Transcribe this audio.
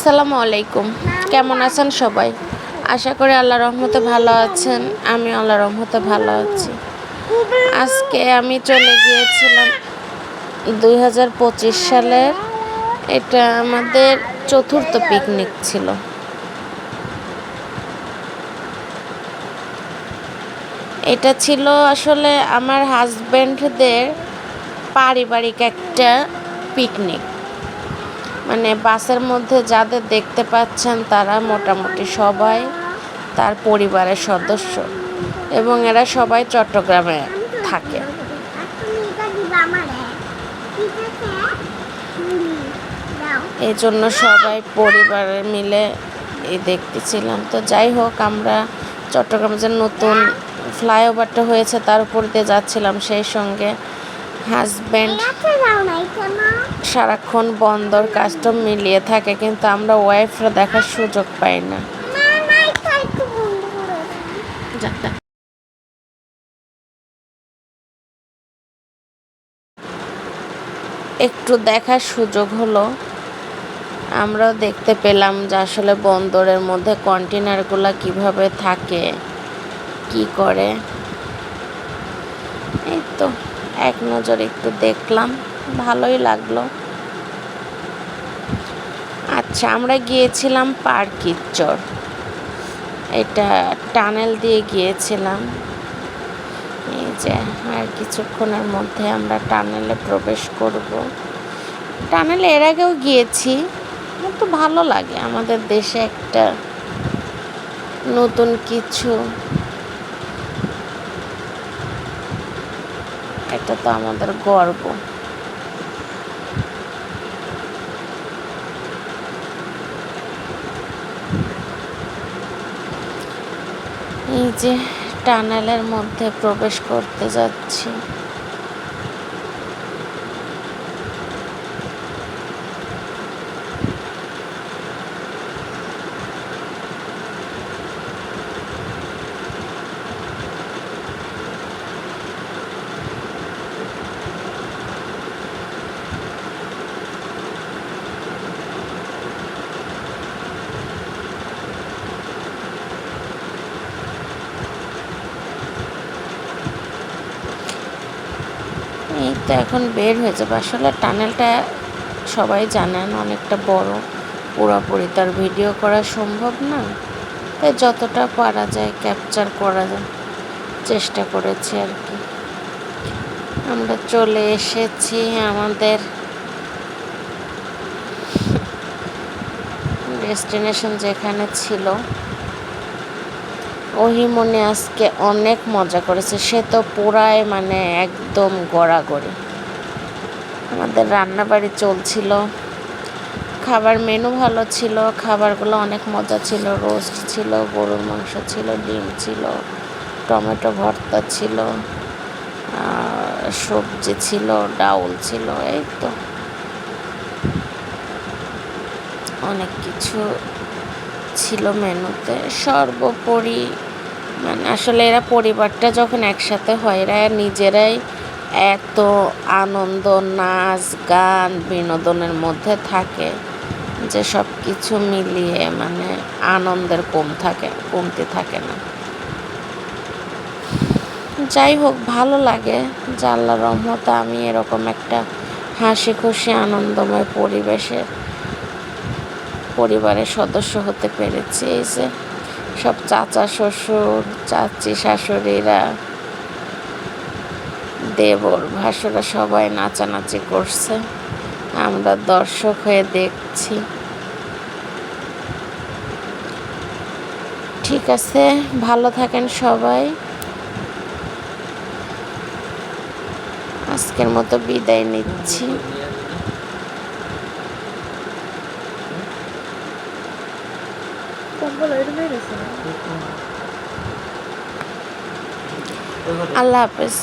আসসালামু আলাইকুম। কেমন আছেন সবাই? আশা করি আল্লাহ রহমতে ভালো আছেন। আমি আল্লাহ রহমতে ভালো আছি। আজকে আমি চলে গিয়েছিলাম দুই হাজার পঁচিশ সালের। এটা আমাদের চতুর্থ পিকনিক ছিল। এটা ছিল আসলে আমার হাজব্যান্ডদের পারিবারিক একটা পিকনিক মানে বাসের মধ্যে যাদের দেখতে পাচ্ছেন তারা মোটামুটি সবাই তার পরিবারের সদস্য এবং এরা সবাই চট্টগ্রামে থাকে। এই জন্য সবাই পরিবারের মিলে এই দেখতেছিলাম। তো যাই হোক, আমরা চট্টগ্রামে যে নতুন ফ্লাইওভারটা হয়েছে তার উপর দিয়ে যাচ্ছিলাম সেই সঙ্গে। হাজব্যান্ড সারাক্ষণ বন্দর কাস্টম মিলিয়ে থাকে কিন্তু আমরা ওয়াইফরা দেখার সুযোগ পাই না। একটু দেখার সুযোগ হলো আমরাও দেখতে পেলাম যে আসলে বন্দরের মধ্যে কন্টেনারগুলো কীভাবে থাকে কি করে। এই তো। এক নজর একটু দেখলাম, ভালোই লাগল। আচ্ছা আমরা গিয়েছিলাম পার্কিচর এটা টানেল দিয়ে গিয়েছিলাম। এই যে, আর কিছুক্ষণের মধ্যে আমরা টানেলে প্রবেশ করব। টানেলে এর আগেও গিয়েছি তো ভালো লাগে। আমাদের দেশে একটা নতুন কিছু এটা তো আমাদের গর্ব। এই যে টানেলের মধ্যে প্রবেশ করতে যাচ্ছি। এই তো এখন বের হয়ে যাবে। আসলে টানেলটা সবাই জানেন অনেকটা বড়। পুরোপুরি তার ভিডিও করা সম্ভব না। তাই যতটা পারা যায় ক্যাপচার করা যায়। চেষ্টা করেছি আর কি। আমরা চলে এসেছি আমাদের ডেস্টিনেশন যেখানে ছিল। ওহিমনে আজকে অনেক মজা করেছে। সে তো পুরাই মানে একদম গড়া গড়াগড়ি। আমাদের রান্নাবাড়ি চলছিল। খাবার মেনু ভালো ছিল, খাবারগুলো অনেক মজা ছিল। রোস্ট ছিল, গরুর মাংস ছিল, ডিম ছিল, টমেটো ভর্তা ছিল সবজি ছিল, ডাউল ছিল, এই তো। অনেক কিছু ছিল মেনুতে। সর্বোপরি মানে আসলে এরা পরিবারটা যখন একসাথে হয়, এরা নিজেরাই এত আনন্দ, নাচ, গান, বিনোদনের মধ্যে থাকে যে সব কিছু মিলিয়ে মানে আনন্দের কম থাকে, কমতি থাকে না। যাই হোক, ভালো লাগে আল্লাহ রহমতে আমি এরকম একটা হাসি খুশি আনন্দময় পরিবেশের পরিবারের সদস্য হতে পেরেছি। এই যে সব চাচা শ্বশুর, চাচি শাশুড়িরা, দেবর ভাসুরা সবাই নাচানাচি করছে। আমরা দর্শক হয়ে দেখছি। ঠিক আছে, ভালো থাকেন সবাই। আজকের মতো বিদায় নিচ্ছি। আল্লাহ হাফেজ।